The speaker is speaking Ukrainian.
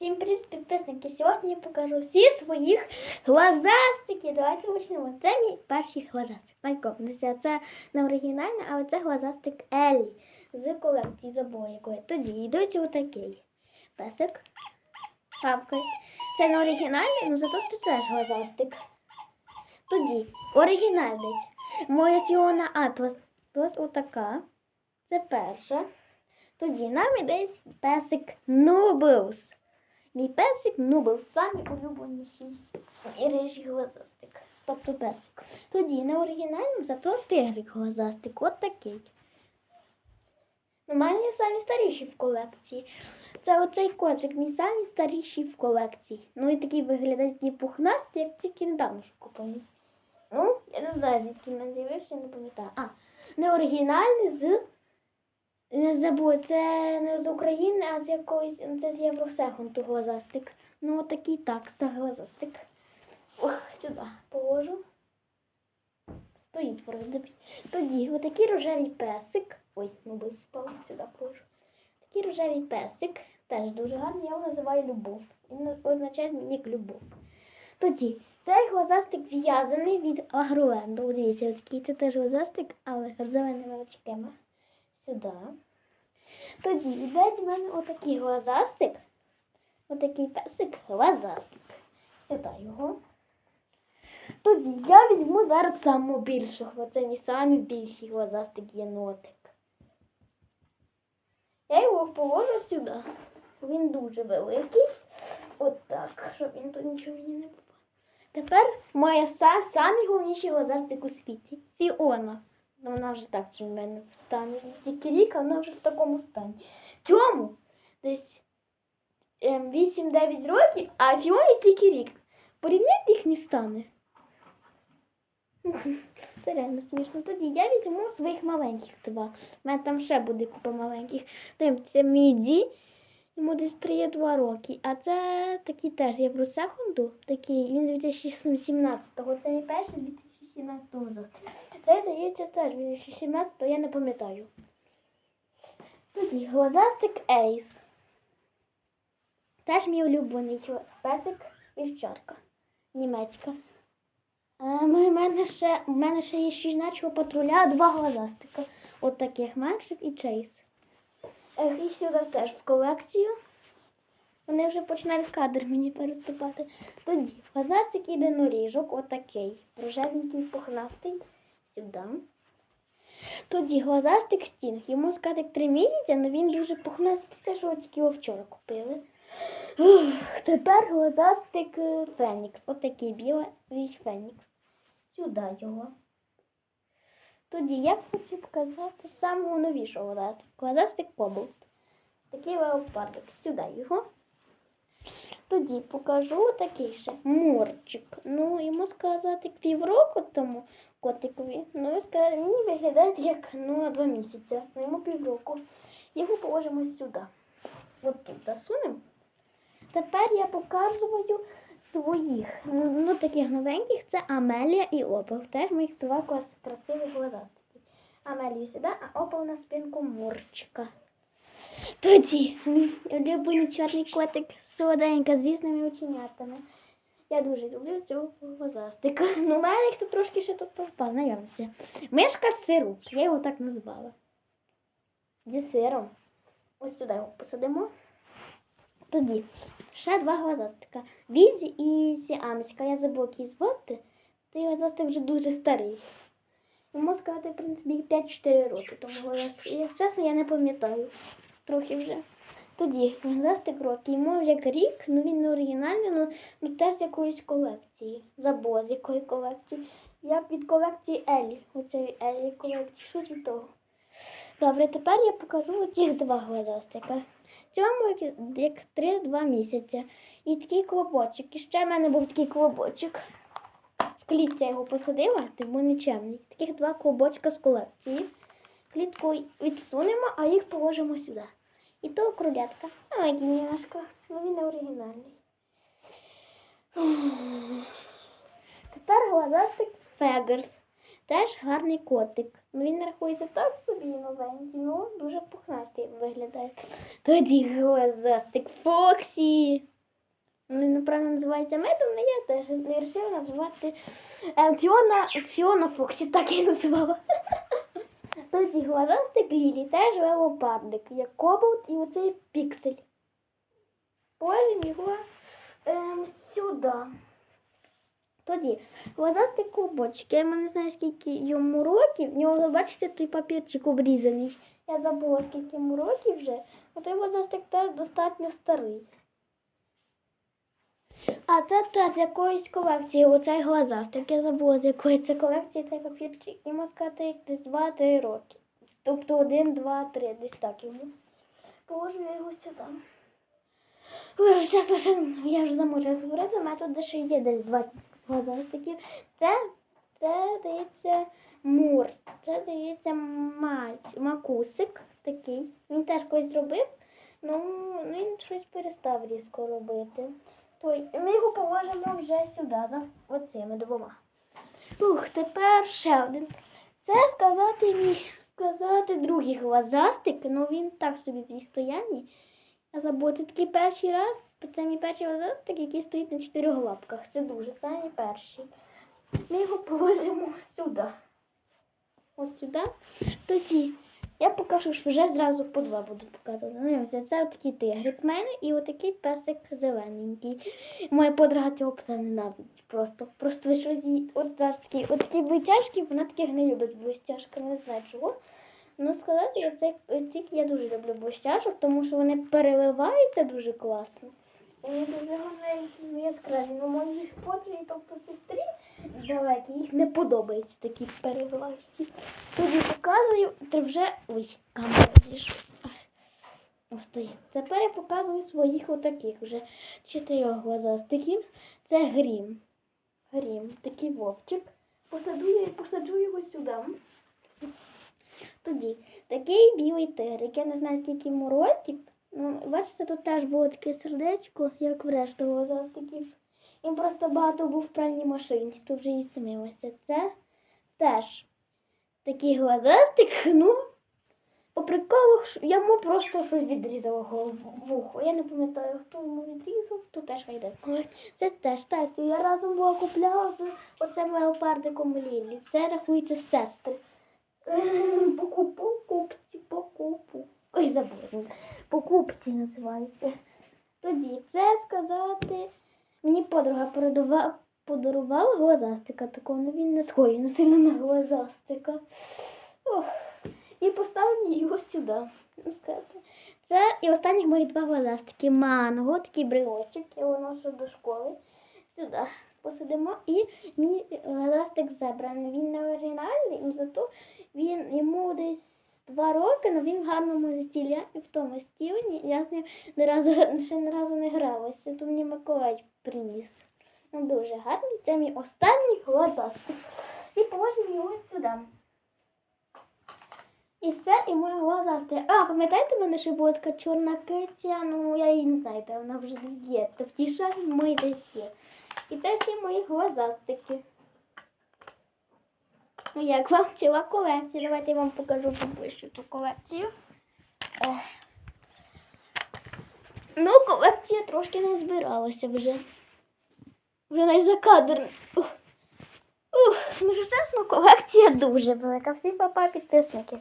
Всім привіт, підписники! Сьогодні я покажу всі своїх глазастики. Давайте почнемо. Це мій перший глазастик. Знайомтеся. Це не оригінальний, але це глазастик Еллі з колекції забула якої. Тоді йдуть отакий песик. Папкою. Це не оригінальний, але зато це ж глазастик. Тоді оригінальний. Моя Фіона Атлас. Ось отака. Це перша. Тоді нам іде песик Нублс. Мій песик Нублс самий улюбленіший рижий глазастик. Тобто песик. Тоді не оригінальним, зато тигрик глазастик. От такий. У мене є самі старіші в колекції. Це оцей котик, мій самий старіший в колекції. Ну і такий виглядає такий пухнастий, як тільки недавно ж купили. Ну, я не знаю, звідки він з'явився, не пам'ятаю. А, не оригінальний з. Не забула, це не з України, а з якоїсь. Це з Євросехонту глазастик. Ну, отакий так, це глазастик. Ох, сюди положу. Стоїть вроде. Тоді отакий рожевий песик. Ой, би спав, сюди положу. Такий рожевий песик. Теж дуже гарний, я його називаю любов. Він означає мені любов. Тоді цей глазастик в'язаний від агроленду. Дивіться, такий це теж глазастик, але з зеленими очками. Сюди. Тоді йде в мене отакий глазастик. Отакий песик глазастик. Сюди його. Тоді я візьму зараз саму більшого. Це мій самий більший глазастик єнотик. Я його положу сюди. Він дуже великий. От так, щоб він тут нічого мені не попав. Тепер моя сам, самий головніший глазастик у світі. Фіона. Ну, вона вже так в мене в стані. Тільки рік, вона вже в такому стані. Цьому десь ем, 8-9 років, а Фіоні тільки рік. Порівняйте їхні стани. Це реально смішно. Тоді я візьму своїх маленьких два. У мене там ще буде купа маленьких. Дивіться, Міді. Йому десь 3-2 роки. А це такий теж Євросехунду. Такий, він з 2017-го. Це мій перший з 2017-го завтра. Це здається теж 2017-го, я не пам'ятаю. Тоді глазастик Ейс. Теж мій улюблений песик вівчарка. Німецька. А в мене ще, в мене ще є щіжначого патруля, два глазастика. От таких менших і чейс. І сюди теж в колекцію. Вони вже починають кадр мені переступати. Тоді глазастик єдиноріжок, отакий. Рожевенький, пухнастий. Сюди. Тоді глазастик стінг. Йому скатик три місяці, але він дуже пухнастий. Це ж тільки його вчора купили. Ух, тепер глазастик е, Фенікс. Отакий білий Фенікс. Сюди його. Тоді я хочу показати самого новішого глазастика. Глазастик Кобальт. Такий леопардик. Сюди його. Тоді покажу такий ще морчик. Ну, йому сказати півроку тому котикові. Ну, він мені виглядає як ну, два місяці. Ну, йому півроку. Його положимо сюди. От тут засунемо. Тепер я показую своїх. Ну, таких новеньких це Амелія і Опел. Теж моїх два красивих глазастики. Амелію сюди, а Опел на спинку морчика. Тоді улюблений чорний котик солоденька з різними оченятами. Я дуже люблю цього глазастика. Ну, у мене їх трошки ще тут познайомився. Мишка сируп, я його так назвала. Зі сиром. Ось сюди його посадимо. Тоді ще два глазастика. Візі і сіамська. Я забула який звати. Цей глазастик вже дуже старий. Йому сказати, в принципі, 5-4 роки. Тому чесно, я не пам'ятаю. Трохи вже. Тоді глазастик роки. Йому як рік, ну він не оригінальний, ну, ну теж з якоїсь колекції. Забула з якої колекції. Як від колекції Елі. Оцеї Елі колекції. Щось від того. Добре, тепер я покажу оцих два глазастика. Цьому як, як 3-2 місяці. І такий клобочок. І ще в мене був такий клобочок. В клітці я його посадила, тому нечемний. Таких два клобочка з колекції. Клітку відсунемо, а їх положимо сюди. І то кролятка. Маленький немножко, але він не оригінальний. Тепер глазастик Фегерс. Теж гарний котик. Ну, він рахується так собі новенький, ну дуже пухнастий виглядає. Тоді глазастик Фоксі. Він, неправильно називається медом, але я теж вирішила називати е, Фіона, Фіона Фоксі, так я називала. Тоді глазастик Лілі теж леопардик, як кобалт і оцей піксель. Положимо його ем, сюди. Тоді глазастик клубочок. Я не знаю, скільки йому років. В нього, бачите, той папірчик обрізаний. Я забула, скільки йому років вже. А той глазастик теж достатньо старий. А це теж з якоїсь колекції, оцей глазастик. Я забула, з якої це колекції цей папірчик. Йому сказати десь 2-3 роки. Тобто 1, 2, 3, десь так йому. Положу я його сюди. Ой, чесно, ще я вже замучилась говорити, у мене тут ще є десь 20 глазастиків. Це, це дається мур, це дається мать, макусик такий. Він теж когось зробив, ну, він щось перестав різко робити. Той, ми його положимо вже сюди, за оцими двома. Ух, тепер ще один. Це сказати мій, сказати другий глазастик, ну він так собі в стоянні. Я забула, це такий перший раз. Це мій перший глазастик, який стоїть на чотирьох лапках. Це дуже самі перший. Ми його положимо сюди. Ось сюди. Тоді я покажу, що вже зразу по два буду показувати. Ну, це отакий тигрик в мене і отакий песик зелененький. Моя подруга цього пса ненавидить просто. Просто щось їй. От зараз такі, от такі вона таких не любить блестяшки, не знаю чого. Ну, сказати, я цей я дуже люблю блестяшок, тому що вони переливаються дуже класно. Яскраві. Ну, моїй подрі, тобто сестрі далекі, їх не подобається такі переливаючі. Тоді показую, ти вже. Ой, камера зійшла. Ось стоїть. Тепер я показую своїх отаких вже чотирьох глазастиків. Це грім. Грім, такий вовчик. Посаду я посаджу його сюди. Тоді такий білий тигрик. Я не знаю, скільки йому років. Ну, бачите, тут теж було таке сердечко, як в решту глазастиків. Він просто багато був в пральній машинці, тут вже і самилося. Це теж такий глазастик, ну, по приколу, йому просто щось відрізало голову вухо. Я не пам'ятаю, хто йому відрізав, то теж хайде. Це теж так. Я разом була купляла з оцим леопардиком Лілі. Це рахується сестри. Покуп, покупці, покупу. Ой, забула. Покупці називається. Тоді це сказати. Мені подруга передава, подарувала глазастика такого, ну він не схожий на сильно на глазастика. Ох. І поставлю його сюди. ну. Це і останніх моїх два глазастики. Манго, такий брелочок, я його ношу до школи. Сюди посадимо. І мій глазастик зебраний. Він не оригінальний, зато він йому десь два роки, але він в гарному стілі і в тому стілі. Я з ним не разу, ще не разу не гралася, то мені Миколай приніс. Ну, дуже гарний. Це мій останній глазастик. І положимо його сюди. І все, і моя глазастик. А, пам'ятаєте, в мене ще була така чорна киця, ну я її не знаю, вона вже десь є. Та в тій шафі мої десь є. І це всі мої глазастики. Ну, як вам ціла колекція? Давайте я вам покажу поближче ту колекцію. О. Ну, колекція трошки не збиралася вже. Вже навіть за кадр. Ух. Ну чесно, колекція дуже велика. Всім папа підписники.